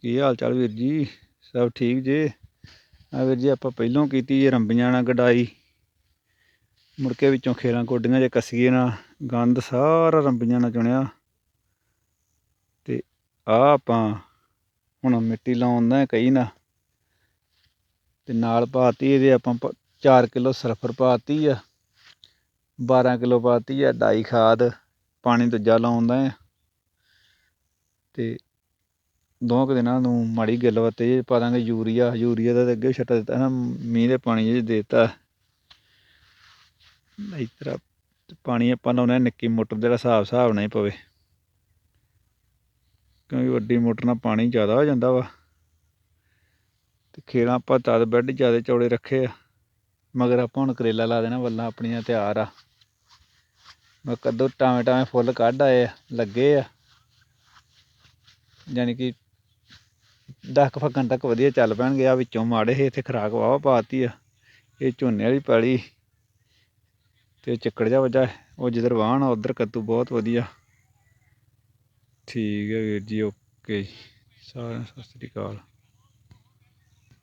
ਕੀ ਹਾਲ ਚਾਲ ਵੀਰ ਜੀ? ਸਭ ਠੀਕ ਜੇ? ਆ ਵੀਰ ਜੀ ਆਪਾਂ ਪਹਿਲੋਂ ਕੀਤੀ ਜੇ ਰੰਬੀਆਂ ਨਾਲ ਗਡਾਈ ਮੁੜ ਕੇ ਵਿੱਚੋਂ ਖੇਰਾਂ ਕੋਡੀਆਂ ਜੇ ਕੱਸੀਏ ਨਾਲ ਗੰਦ ਸਾਰਾ ਰੰਬੀਆਂ ਨਾਲ ਚੁਣਿਆ। ਤੇ ਆ ਆਪਾਂ ਹੁਣ ਮਿੱਟੀ ਲਾਉਣ ਦਾ ਕਹੀ ਨਾ। ਤੇ ਨਾਲ ਪਾਤੀ ਇਹਦੇ ਆਪਾਂ 4 ਕਿਲੋ ਸਲਫਰ ਪਾਤੀ ਆ। 12 ਕਿਲੋ ਪਾਤੀ ਆ, ਡਾਈ ਖਾਦ, ਪਾਣੀ ਦੂਜਾ ਲਾਉਂਦਾ ਆ। ਤੇ ਦੋ ਕੁ ਦਿਨਾਂ ਨੂੰ ਮਾੜੀ ਗਿੱਲ ਤੇ ਪਾ ਦਾਂਗੇ ਯੂਰੀਆ ਯੂਰੀਆ ਦਾ ਤਾਂ ਅੱਗੇ ਛੱਟ ਦਿੱਤਾ ਨਾ, ਮੀਂਹ ਦੇ ਪਾਣੀ 'ਚ ਦੇਤਾ। ਇਸ ਤਰ੍ਹਾਂ ਪਾਣੀ ਆਪਾਂ ਲਾਉਣਾ, ਨਿੱਕੀ ਮੋਟਰ ਜਿਹੜਾ ਹਿਸਾਬ ਹਿਸਾਬ ਨਹੀਂ ਪਵੇ। ਕਿਉਂਕਿ ਵੱਡੀ ਮੋਟਰ ਨਾਲ ਪਾਣੀ ਜ਼ਿਆਦਾ ਹੋ ਜਾਂਦਾ ਵਾ। ਤੇ ਖੇਲਾਂ ਆਪਾਂ ਤਦ ਬੈੱਡ ਜ਼ਿਆਦਾ ਚੌੜੇ ਰੱਖੇ ਆ। ਮਗਰ ਆਪਾਂ ਹੁਣ ਕਰੇਲਾ ਲਾ ਦੇਣਾ, ਵੱਲਾਂ ਆਪਣੀਆਂ ਤਿਆਰ ਆ। ਮੈਂ ਕਦੋਂ ਟਾਵੇਂ ਟਾਵੇਂ ਫੁੱਲ ਕੱਢ ਆਏ ਆ, ਲੱਗੇ ਆ। ਯਾਨੀ ਕਿ ਦਸ ਕੁ ਫੱਕਣ ਤੱਕ ਵਧੀਆ ਚੱਲ ਪੈਣਗੇ। ਆ ਵਿੱਚੋਂ ਮਾੜੇ ਸੀ, ਇੱਥੇ ਖਰਾਕ ਵਾਵਾ ਪਾਤੀ ਆ। ਇਹ ਝੋਨੇ ਵਾਲੀ ਪੈਲੀ ਤੇ ਚੱਕੜ ਜਾ ਵਜਾ ਉਹ ਜਿੱਧਰ ਵਾਹਣ ਆ, ਉਧਰ ਕੱਦੂ ਬਹੁਤ ਵਧੀਆ। ਠੀਕ ਹੈ ਵੀਰ ਜੀ, ਓਕੇ ਸਾਰਿਆਂ ਨੂੰ ਸਤਿ ਸ੍ਰੀ ਅਕਾਲ।